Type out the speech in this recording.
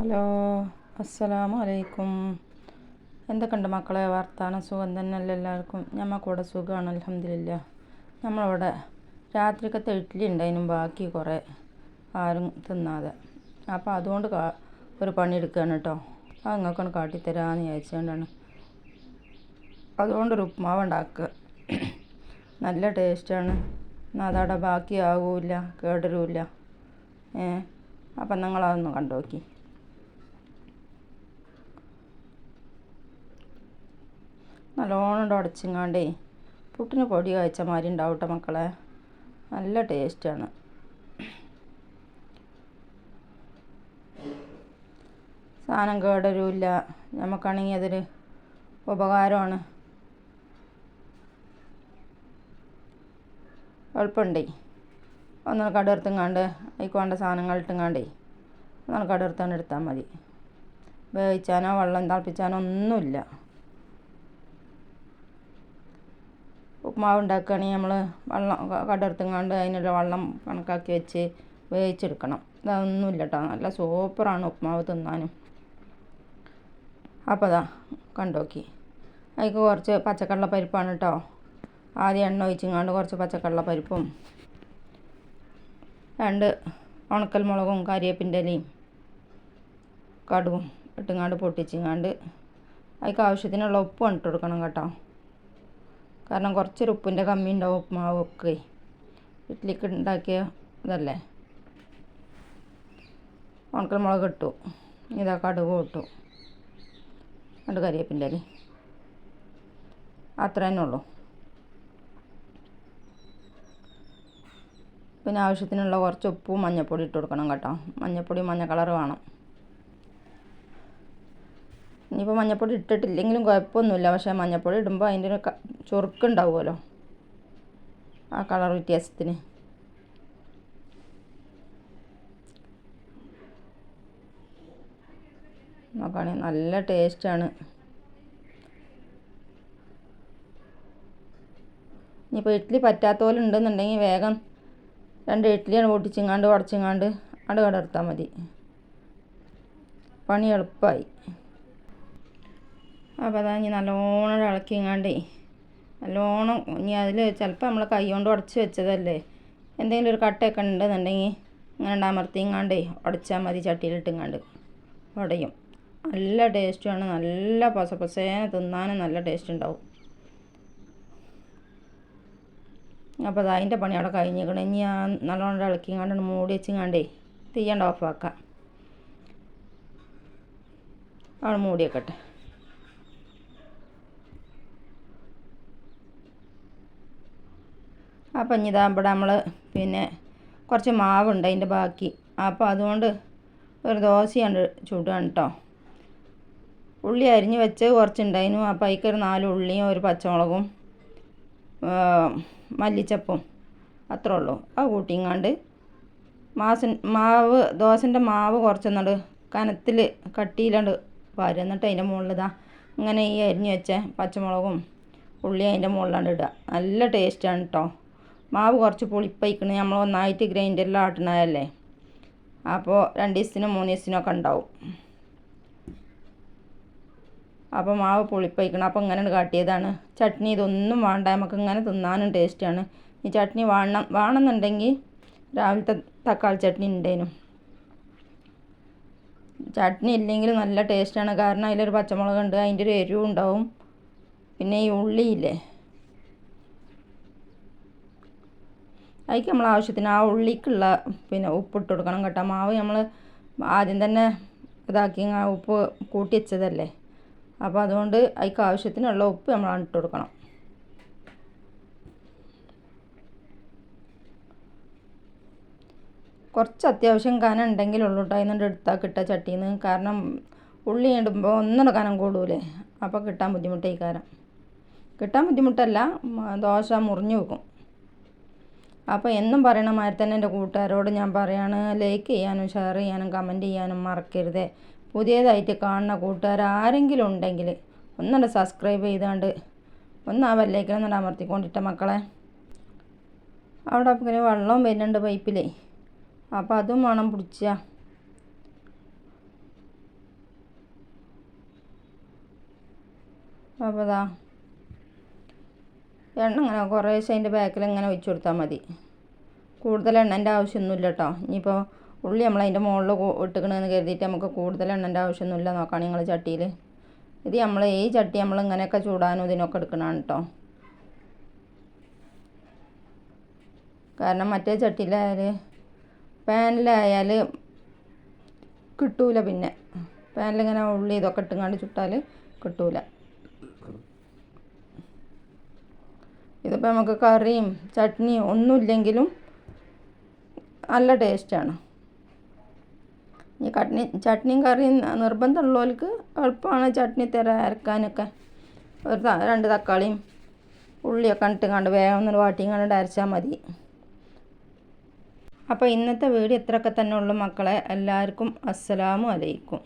Hello അസ്സലാമു അലൈക്കും എന്തൊക്കെയുണ്ട് മക്കളെ വർത്താനം? സുഖം തന്നെയല്ലേ എല്ലാവർക്കും? ഞമ്മക്കൂടെ സുഖമാണ് അലഹമില്ല നമ്മളിവിടെ രാത്രിക്കത്തെ ഇഡ്ഡലി ഉണ്ടായിരുന്നു ബാക്കി കുറേ ആരും തിന്നാതെ. അപ്പോൾ അതുകൊണ്ട് ഒരു പണി എടുക്കുകയാണ് കേട്ടോ അത് നിങ്ങൾക്കൊന്ന് കാട്ടിത്തരാമെന്ന് വിചാരിച്ചുകൊണ്ടാണ് അതുകൊണ്ടൊരു ഉപ്മാവ് ഉണ്ടാക്കുക നല്ല ടേസ്റ്റാണ്. അതവിടെ ബാക്കിയാവില്ല കേടരുമില്ല ഏ അപ്പം നിങ്ങളതൊന്ന് കണ്ടു നോക്കി നല്ലോണം ഉടച്ചിങ്ങാണ്ടേ പുട്ടിന് പൊടി കഴിച്ച മാതിരി ഉണ്ടാവും കേട്ടോ മക്കളെ. നല്ല ടേസ്റ്റാണ് സാധനം കേടരുമില്ല നമുക്കാണെങ്കിൽ അതൊരു ഉപകാരമാണ്. എളുപ്പമുണ്ടേ ഒന്ന് കടുർത്തുങ്ങാണ്ട് അതിക്ക് വേണ്ട സാധനങ്ങൾ ഇട്ടുങ്ങാണ്ടേ. ഒന്ന് കടുർത്താണ്ട് എടുത്താൽ മതി. വേവിച്ചാനോ വെള്ളം തിളപ്പിച്ചാനോ ഒന്നുമില്ല ഉപ്മാവ് ഉണ്ടാക്കുകയാണെങ്കിൽ നമ്മൾ വെള്ളം കടർത്തുങ്ങാണ്ട് അതിനുള്ള വെള്ളം കണക്കാക്കി വെച്ച് വേവിച്ചെടുക്കണം. ഇതൊന്നുമില്ല കേട്ടോ നല്ല സൂപ്പറാണ് ഉപ്മാവ് തിന്നാനും. അപ്പോൾ അതാ കണ്ടോക്കി. അതിക്ക് കുറച്ച് പച്ചക്കടല പരിപ്പാണ് കേട്ടോ ആദ്യം എണ്ണ ഒഴിച്ചിങ്ങാണ്ട് കുറച്ച് പച്ചക്കടല പരിപ്പും രണ്ട് ഉണക്കൽ മുളകും കരിയേപ്പിന്റെ ഇലയും കടുകും ഇട്ടുങ്ങാണ്ട് പൊട്ടിച്ചിങ്ങാണ്ട് അതിക്ക് ആവശ്യത്തിനുള്ള ഉപ്പും ഇട്ട് കൊടുക്കണം കേട്ടോ. കാരണം കുറച്ചൊരു ഉപ്പിന്റെ കമ്മി ഉണ്ടാവും ഉപ്പുമാവ് ഒക്കെ. ഇഡ്ഡലിക്ക് ഉണ്ടാക്കിയ ഇതല്ലേ? ഉണക്കൽ മുളക് ഇട്ടു. ഇതാ കടുക് ഇട്ടു. രണ്ട് കരിയേപ്പിന്റെ അരി അത്ര തന്നെ ഉള്ളൂ. പിന്നെ ആവശ്യത്തിനുള്ള കുറച്ച് ഉപ്പും മഞ്ഞൾപ്പൊടി ഇട്ട് കൊടുക്കണം കേട്ടോ. മഞ്ഞൾപ്പൊടി മഞ്ഞ കളർ വേണം. ഇനിയിപ്പോൾ മഞ്ഞൾപ്പൊടി ഇട്ടിട്ടില്ലെങ്കിലും കുഴപ്പമൊന്നുമില്ല. പക്ഷേ മഞ്ഞൾപ്പൊടി ഇടുമ്പോൾ അതിന്റെ ഒരു ചുറുക്കുണ്ടാവുമല്ലോ. ആ കളർ വ്യത്യാസത്തിന്. നോക്കുകയാണെങ്കിൽ നല്ല ടേസ്റ്റാണ്. ഇനിയിപ്പോൾ ഇഡ്ഡലി പറ്റാത്ത പോലെ ഉണ്ടെന്നുണ്ടെങ്കിൽ വേഗം രണ്ട് ഇഡ്ഡലിയാണ് പൊട്ടിച്ചിങ്ങാണ്ട് ഉടച്ചിങ്ങാണ്ട് അവിടെ കടർത്താൽ മതി. പണി എളുപ്പമായി അപ്പോൾ അതാ ഇനി നല്ലോണം ഇളക്കിങ്ങാണ്ടേ. നല്ലോണം ഇനി അതിൽ ചിലപ്പോൾ നമ്മൾ കൈ കൊണ്ട് ഉടച്ച് വെച്ചതല്ലേ. എന്തെങ്കിലും ഒരു കട്ടയൊക്കെ ഉണ്ടെന്നുണ്ടെങ്കിൽ ഇങ്ങനെ അമർത്തിങ്ങാണ്ടേ ഉടച്ചാൽ മതി ചട്ടിയിലിട്ടിങ്ങാണ്ട്. ഉടയും. നല്ല ടേസ്റ്റുമാണ് നല്ല പസ പസേന തിന്നാനും നല്ല ടേസ്റ്റ് ഉണ്ടാവും. അപ്പോൾ അത് അതിന്റെ പണി അവിടെ കഴിഞ്ഞിരിക്കണം. ഇനി ആ നല്ലോണം ഇളക്കിങ്ങാണ്ട് മൂടി വെച്ചിങ്ങാണ്ടേ തീയണ്ട ഓഫാക്കാം അവിടെ മൂടി വെക്കട്ടെ. അപ്പം ഇനി ഇതാകുമ്പോൾ നമ്മൾ പിന്നെ കുറച്ച് മാവുണ്ട് അതിന്റെ ബാക്കി. അപ്പോൾ അതുകൊണ്ട് ഒരു ദോശയാണ് ചുടുകയാണ് കേട്ടോ. ഉള്ളി അരിഞ്ഞ് വെച്ച് കുറച്ചുണ്ടായിരുന്നു അപ്പോൾ ഒരു നാല് ഉള്ളിയും ഒരു പച്ചമുളകും മല്ലിച്ചപ്പും അത്രേ ഉള്ളൂ. ആ കൂട്ടിങ്ങാണ്ട് മാസ മാവ് ദോശന്റെ മാവ് കുറച്ചൊന്നുണ്ട് കനത്തിൽ കട്ടിയിലാണ്ട് വരുന്നിട്ട് അതിന്റെ മുകളിൽ ഇതാ ഇങ്ങനെ ഈ അരിഞ്ഞ് വെച്ച പച്ചമുളകും ഉള്ളി അതിന്റെ മുകളിലാണ്ട് ഇടുക. നല്ല ടേസ്റ്റാണ് കേട്ടോ. മാവ് കുറച്ച് പുളിപ്പയിക്കണ്. നമ്മൾ ഒന്നായിട്ട് ഗ്രൈൻഡറിൽ ആട്ടണതല്ലേ അപ്പോൾ രണ്ട് ദിവസത്തിനും മൂന്ന് ദിവസത്തിനൊക്കെ ഉണ്ടാവും. അപ്പോൾ മാവ് പുളിപ്പയിക്കണം. അപ്പോൾ ഇങ്ങനെ കാട്ടിയതാണ്. ചട്നി ഇതൊന്നും വേണ്ട. നമുക്ക് ഇങ്ങനെ തിന്നാനും ടേസ്റ്റാണ് ഈ ചട്നി വേണം വേണമെന്നുണ്ടെങ്കിൽ രാവിലത്തെ തക്കാളി ചട്നി ഉണ്ടേനും. ചട്നി ഇല്ലെങ്കിൽ നല്ല ടേസ്റ്റാണ് കാരണം അതിലൊരു പച്ചമുളക് ഉണ്ട് അതിന്റെ ഒരു എരിവും ഉണ്ടാവും. പിന്നെ ഈ ഉള്ളിയില്ലേ? അതിക്ക് നമ്മൾ ആവശ്യത്തിന് ആ ഉള്ളിക്കുള്ള പിന്നെ ഉപ്പിട്ട് കൊടുക്കണം കേട്ടോ. മാവ് നമ്മൾ ആദ്യം തന്നെ ഇതാക്കി ആ ഉപ്പ് കൂട്ടി വെച്ചതല്ലേ? അപ്പോൾ അതുകൊണ്ട് അതിക്ക് ആവശ്യത്തിനുള്ള ഉപ്പ് നമ്മൾ ഇട്ട് കൊടുക്കണം. കുറച്ച് അത്യാവശ്യം കനം ഉണ്ടെങ്കിലുള്ളൂ കേട്ടോ. അതിന്നുണ്ട് എടുത്താൽ കിട്ടുക ചട്ടിയിൽ നിന്ന് കാരണം ഉള്ളി ഇടുമ്പോൾ ഒന്നുകൂടെ കനം കൂടൂലേ? അപ്പോൾ കിട്ടാൻ ബുദ്ധിമുട്ടായി കാരം കിട്ടാൻ ബുദ്ധിമുട്ടല്ല. ദോശ മുറിഞ്ഞു വെക്കും. അപ്പോൾ എന്നും പറയണ മാതിരി തന്നെ എന്റെ കൂട്ടുകാരോട് ഞാൻ പറയാണ് ലൈക്ക് ചെയ്യാനും ഷെയർ ചെയ്യാനും കമന്റ് ചെയ്യാനും മറക്കരുത്. പുതിയതായിട്ട് കാണുന്ന കൂട്ടുകാർ ആരെങ്കിലും ഉണ്ടെങ്കിൽ ഒന്നുണ്ട് സബ്സ്ക്രൈബ് ചെയ്താണ്ട് ഒന്ന് ആ വല്ലേക്ക് ഒന്നുണ്ട് അമർത്തിക്കൊണ്ടിട്ട മക്കളെ. അവിടെ പിന്നെ വെള്ളവും വരുന്നുണ്ട് പൈപ്പിൽ അപ്പോൾ അതും വേണം പിടിച്ച. അപ്പോൾ അതാ എണ്ണ അങ്ങനെ കുറേശ്ശെ അതിന്റെ ബാക്കിൽ ഇങ്ങനെ ഒഴിച്ചു കൊടുത്താൽ മതി. കൂടുതൽ എണ്ണന്റെ ആവശ്യമൊന്നുമില്ല കേട്ടോ ഇനിയിപ്പോൾ ഉള്ളി നമ്മൾ അതിന്റെ മുകളിൽ ഇട്ടുക്കണമെന്ന് കരുതിയിട്ട് നമുക്ക് കൂടുതൽ എണ്ണന്റെ ആവശ്യമൊന്നുമില്ല. നോക്കുകയാണെങ്കിൽ നിങ്ങൾ ചട്ടിയിൽ ഇത് നമ്മൾ ഈ ചട്ടി നമ്മൾ ഇങ്ങനെയൊക്കെ ചൂടാനും ഇതിനൊക്കെ എടുക്കണതാണ് കേട്ടോ കാരണം മറ്റേ ചട്ടിയിലായാൽ പാനിലായാൽ കിട്ടൂല പിന്നെ. പാനിലിങ്ങനെ ഉള്ളി ഇതൊക്കെ ഇട്ടുങ്ങാണ്ട് ചുട്ടാൽ കിട്ടൂല. ഇതിപ്പോൾ നമുക്ക് കറിയും ചട്നിയും ഒന്നുമില്ലെങ്കിലും നല്ല ടേസ്റ്റാണ്. ഈ കട്നി ചട്നിയും കറിയും നിർബന്ധമുള്ളവർക്ക് എളുപ്പമാണ് ചട്നി തര അരക്കാനൊക്കെ. ഒരു രണ്ട് തക്കാളിയും ഉള്ളിയൊക്കെ ഇട്ടുകൊണ്ട് വേഗം ഒന്ന് വാട്ടിയും കണ്ട് അരച്ചാൽ മതി. അപ്പോൾ ഇന്നത്തെ വീഡിയോ ഇത്രയൊക്കെ തന്നെ ഉള്ളു മക്കളെ. എല്ലാവർക്കും അസ്സലാമു അലൈക്കും.